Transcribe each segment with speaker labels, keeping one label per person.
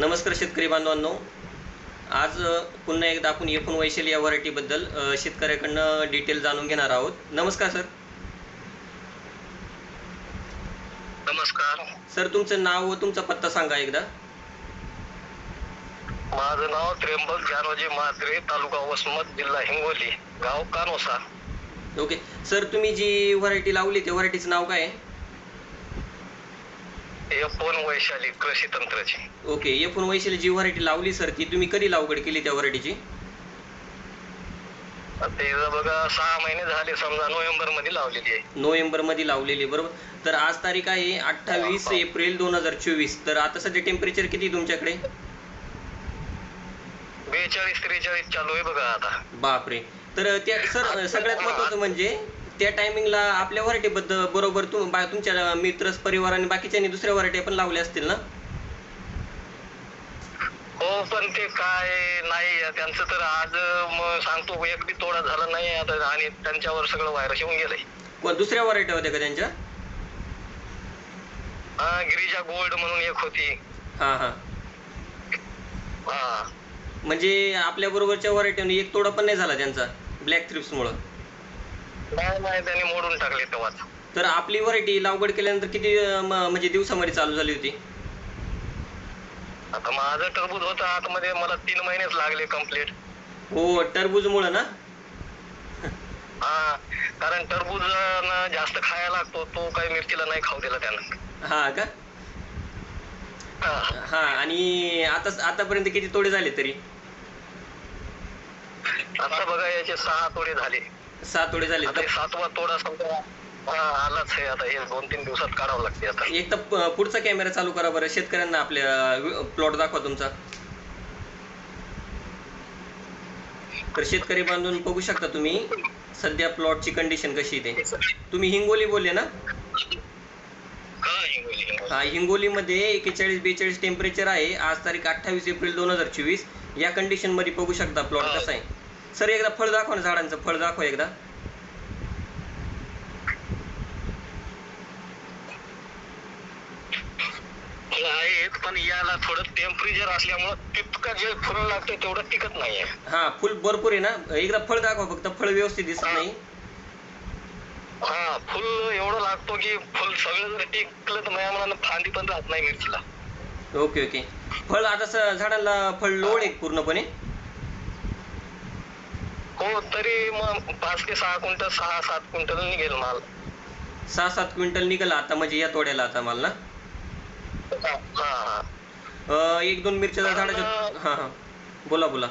Speaker 1: नमस्कार शेतकरी बांधवांनो. आज पुन्हा एकदा आपण एफून वैशाली या व्हरायटीबद्दल शेतकऱ्याकडनं डिटेल जाणून घेणार आहोत. नमस्कार सर.
Speaker 2: नमस्कार.
Speaker 1: सर तुमचं नाव व तुमचा पत्ता सांगा एकदा.
Speaker 2: माझं नाव त्र्यंबक जानोजी म्हात्रे तालुका वसमत जिल्हा हिंगोली गाव कानोसा.
Speaker 1: ओके. सर तुम्ही जी व्हरायटी लावली त्या व्हरायटीचं नाव काय आहे?
Speaker 2: एफ वन वैशाली कृषी तंत्राची.
Speaker 1: ओके एफून वैशाली जी व्हरायटी लावली सर ती तुम्ही कधी लागवड केली त्या व्हरायटीची?
Speaker 2: ते बघा सहा महिने झाले समजा नोव्हेंबरमध्ये लावलेली आहे.
Speaker 1: नोव्हेंबरमध्ये लावलेली बरोबर? तर आज तारीख आहे अठ्ठावीस एप्रिल दोन हजार चोवीस. तर आता सध्या टेम्परेचर किती तुमच्याकडे?
Speaker 2: बेचाळीस त्रेचाळीस चालू आहे बघा आता.
Speaker 1: बापरे. तर त्या सर सगळ्यात महत्वाचं म्हणजे त्या टायमिंगला आपल्या व्हरायटीबद्दल बरोबर तुम बा तुमच्या मित्र परिवार आणि बाकीच्यांनी दुसऱ्या व्हरायटी पण लावल्या असतील ना?
Speaker 2: हो पण ते काय नाही त्यांचं तर आज मग सांगतो एक बी तोडा झाला नाही आता. आणि त्यांच्यावर सगळं व्हायरस येऊन गेलंय.
Speaker 1: कोण दुसऱ्या व्हरायटी होत्या का त्यांच्या?
Speaker 2: हा गिरिजा गोल्ड म्हणून एक होती.
Speaker 1: हां हां.
Speaker 2: हा.
Speaker 1: म्हणजे आपल्या बरोबरच्या व्हरायटीने एक तोडा पण नाही झाला त्यांचा ब्लॅक थ्रिप्समुळं.
Speaker 2: नाही नाही त्यांनी मोडून टाकले तेव्हाच.
Speaker 1: तर आपली व्हरायटी लागवड केल्यानंतर किती अं, म- म्हणजे दिवसामध्ये चालू झाली होती?
Speaker 2: आता माझं टरबूज होतं आतमध्ये मला तीन महिनेच लागले कंप्लीट
Speaker 1: हो टरबूजमुळं ना?
Speaker 2: हा कारण टरबूज ना जास्त खायला लागतो तो काही मिरचीला नाही खाऊ दिला त्यानं.
Speaker 1: हां का?
Speaker 2: हा.
Speaker 1: हां आणि आता आतापर्यंत किती तोडे झाले तरी?
Speaker 2: आता बघा याचे सहा तोडे झाले.
Speaker 1: सहा तोडे झाले
Speaker 2: आता हे सातवा तोडा समजा हा आलाच आहे. आता हे दोन तीन दिवसात काढावं लागते आता.
Speaker 1: एक तर प- पुढचा कॅमेरा चालू करा बरं. शेतकऱ्यांना आपल्या प्लॉट दाखवा तुमचा. तर शेतकरी बांधून बघू शकता तुम्ही सध्या प्लॉटची कंडिशन कशी आहे ते. तुम्ही हिंगोली बोलले ना?
Speaker 2: हा हिंगोली हिंगोली.
Speaker 1: हा हिंगोलीमध्ये एकेचाळीस बेचाळीस टेम्परेचर आहे. आज तारीख अठ्ठावीस एप्रिल दोन हजार चोवीस. या कंडिशनमध्ये बघू शकता प्लॉट कसा आहे. सर एकदा फळ दाखवा ना झाडांचं फळ दाखवा एकदा.
Speaker 2: हे पण याला थोडं टेम्परेचर असल्यामुळं तितकं जे फुलं लागतं तेवढं टिकत नाहीये.
Speaker 1: हा फुल भरपूर आहे ना? एकदा फळ दाखवा फक्त फळ व्यवस्थित दिसत नाही.
Speaker 2: हा फुल एवढं लागतो की फुल सगळं जर टिकलं तर माझ्या मनानं फांदी पण राहत नाही मिरचीला.
Speaker 1: Okay okay. फळ आता झाडाला फळ लोड आहे पूर्णपणे.
Speaker 2: हो तरी मग पाच ते सहा क्विंटल सहा सात क्विंटल निघेल माल.
Speaker 1: सहा सात क्विंटल निघाला आता म्हणजे या तोड्याला आता मला ना?
Speaker 2: हा हा
Speaker 1: अं, एक दोन मिरच्या झाडाच्या हां हां. बोला बोला.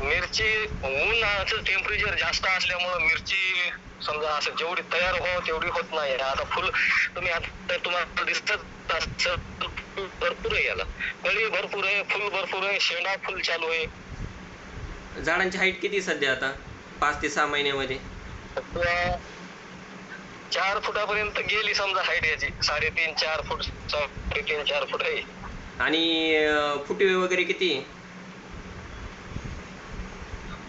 Speaker 2: मिरची उन्हाचं टेम्परेचर जास्त असल्यामुळं मिरची समजा असं जेवढी तयार हो तेवढी होत नाही. आता फुल तुम्ही आता तुम्हाला दिसत असं भरपूर आहे याला. कळी भरपूर आहे फुल भरपूर आहे शेंडा फुल चालू आहे.
Speaker 1: झाडांची हाईट किती आहे सध्या आता? पाच ते सहा महिन्यामध्ये.
Speaker 2: आता चार फुटापर्यंत गेली समजा हाईट याची. साडेतीन चार फूट साडेतीन चार फूट आहे.
Speaker 1: आणि अं, फुटवे वगैरे किती आहे?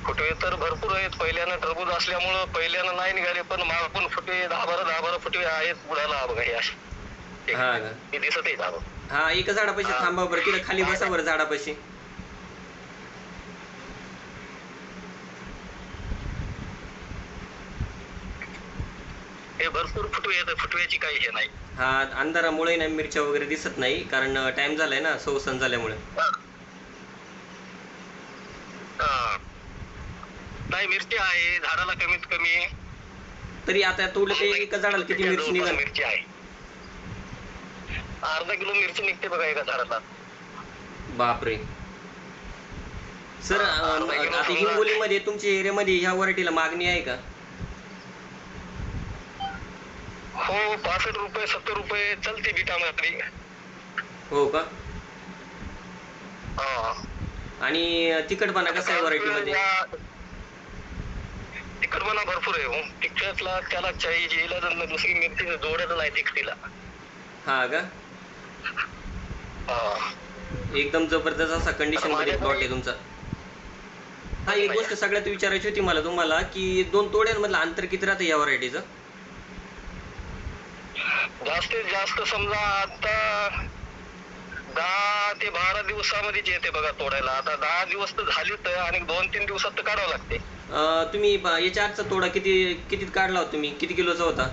Speaker 2: फुटवे तर भरपूर आहेत. पहिल्यानं टरबूज असल्यामुळं पहिल्यानं नाही निघाले पण मागून फुटवे दहा बारा दहा बारा फुटवे आहेत बुडाला बघा हे असे.
Speaker 1: हा का?
Speaker 2: हे दिसत आहे झाडं.
Speaker 1: हा एका झाडापाशी
Speaker 2: हा.
Speaker 1: थांबा बरं. तिथं खाली बसा बरं झाडापाशी.
Speaker 2: हे भरपूर फुटवे आहेत फुटव्याची काही हे नाही.
Speaker 1: हा अंधारामुळे ना मिरच्या वगैरे दिसत नाही कारण टाइम झालाय ना सवसन झाल्यामुळे.
Speaker 2: हा. नाही मिरची आहे झाडाला कमीत कमी
Speaker 1: तरी आता तोडलं ते एका झाडाला किती मिरची निघाल?
Speaker 2: मिरची आहे. अर्धा किलो मिरची निघते बघा एका झाडाला.
Speaker 1: बापरे. सर अं, आता हिंगोलीमध्ये तुमच्या एरियामध्ये ह्या व्हरायटीला मागणी आहे का?
Speaker 2: हो पासष्ट रुपये सत्तर रुपये चलते बिटामध्ये
Speaker 1: हो का?
Speaker 2: हा.
Speaker 1: आणि तिखटपणा कसा आहे व्हरायटीमध्ये
Speaker 2: तिखटपणा भरपूर आहे हो. तिखटला त्याला चाई जेला जर दुसरी मिरची जोडत नाही तिखटीला
Speaker 1: हा का?
Speaker 2: हा.
Speaker 1: एकदम जबरदस्त असा कंडिशनमध्ये प्लॉट आहे तुमचा. हा एक गोष्ट सगळ्यात विचारायची होती मला तुम्हाला की दोन तोड्यांमधलं अंतर किती राहतं या व्हरायटीचं
Speaker 2: जास्तीत जास्त समजा आता ते बारा दिवसामध्येच येते बघा तोडायला. आता दहा दिवस तर झाली तर आणि दोन तीन दिवसात तर काढावं लागते.
Speaker 1: अं, तुम्ही ब- याच्या आजचा तोडा किती कितीत काढला होता तुम्ही? किती किलोचा होता?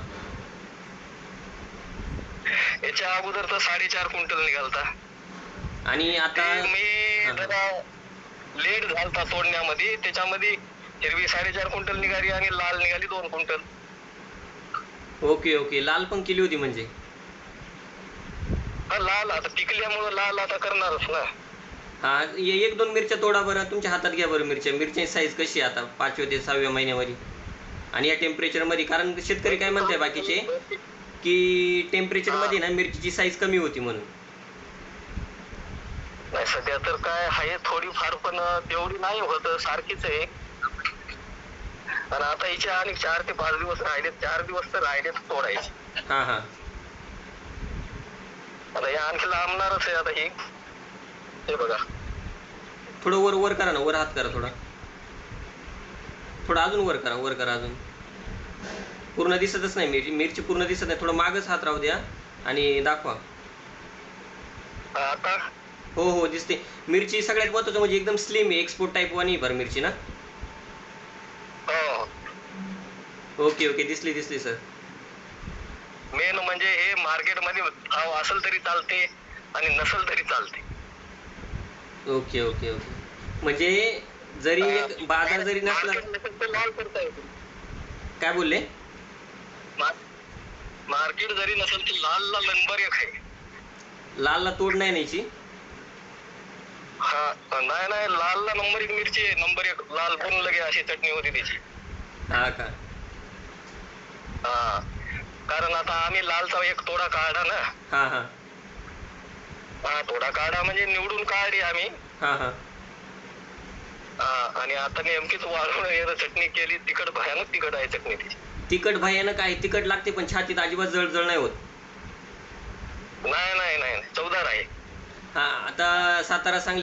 Speaker 2: याच्या अगोदर तर साडेचार क्विंटल निघालता.
Speaker 1: आणि आता
Speaker 2: ते मी
Speaker 1: हा.
Speaker 2: जरा लेट झालता तोडण्यामध्ये. त्याच्यामध्ये हिरवी साडेचार क्विंटल निघाली आणि लाल निघाली दोन क्विंटल.
Speaker 1: Okay okay. लाल पण केली होती म्हणजे?
Speaker 2: हा लाल. आता पिकल्यामुळं लाल आता करणारच ना.
Speaker 1: हा एक दोन मिरच्या तोडा बरं. तुमच्या हातात घ्या बरं मिरच्या. मिरची साईज कशी आहे आता? पाचव्या ते सहाव्या महिन्यामध्ये? आणि या टेम्परेचरमध्ये कारण शेतकरी काय म्हणताय बाकीचे? की टेम्परेचरमध्ये ना मिरचीची साईज कमी होती म्हणून.
Speaker 2: नाही सध्या तर काय आहे थोडीफार पण तेवढी नाही होत. सारखीच आहे. आणि आता हिचे आणि चार ते पाच दिवस राहिले चार दिवस तर राहिलेच तोडायचे
Speaker 1: हां हां.
Speaker 2: आता हे आणखी लांबणारच आहे आता हे. हे बघा.
Speaker 1: थोडं वर वर करा ना वर हात करा थोडा. थोडं अजून वर करा वर करा अजून. पूर्ण दिसतच नाही मिरची मिरची पूर्ण दिसत नाही. थोडं मागच हात राहू द्या आणि दाखवा.
Speaker 2: आता?
Speaker 1: हो हो दिसते. मिरची सगळ्यात महत्वाचं म्हणजे एकदम स्लिम आहे एक्सपोर्ट टाईप वाणी बरं मिरची ना
Speaker 2: हो
Speaker 1: ओके ओके दिसली दिसली सर
Speaker 2: मेन म्हणजे हे मार्केटमध्ये भाव असेल तरी चालते आणि नसेल तरी चालते.
Speaker 1: Okay okay okay. म्हणजे जरी एक बाजार जरी नसला
Speaker 2: नसेल तर लाल करता येते.
Speaker 1: काय बोलले?
Speaker 2: मार्केट जरी नसेल तर लाल ला नंबर एक आहे.
Speaker 1: लालला तोड नाही न्यायची?
Speaker 2: हा नाही नाही लाल ला नंबर एक मिरची आहे. नंबर एक लाल पण लगे अशी चटणी होती त्याची
Speaker 1: हा का?
Speaker 2: हा. कारण आता आम्ही लालचा एक तोडा काढा ना.
Speaker 1: हा हा.
Speaker 2: हा तोडा काढा म्हणजे निवडून काढली आम्ही.
Speaker 1: हा हा.
Speaker 2: हा आणि आता नेमकीच याला चटणी केली. तिखट भयानक तिखट आहे चटणी ती.
Speaker 1: तिखट भयानक आहे. तिखट लागते पण छातीत अजिबात जळजळ नाही होत.
Speaker 2: नाही नाही नाही. चवदार आहे.
Speaker 1: हा आता सातारा सांगली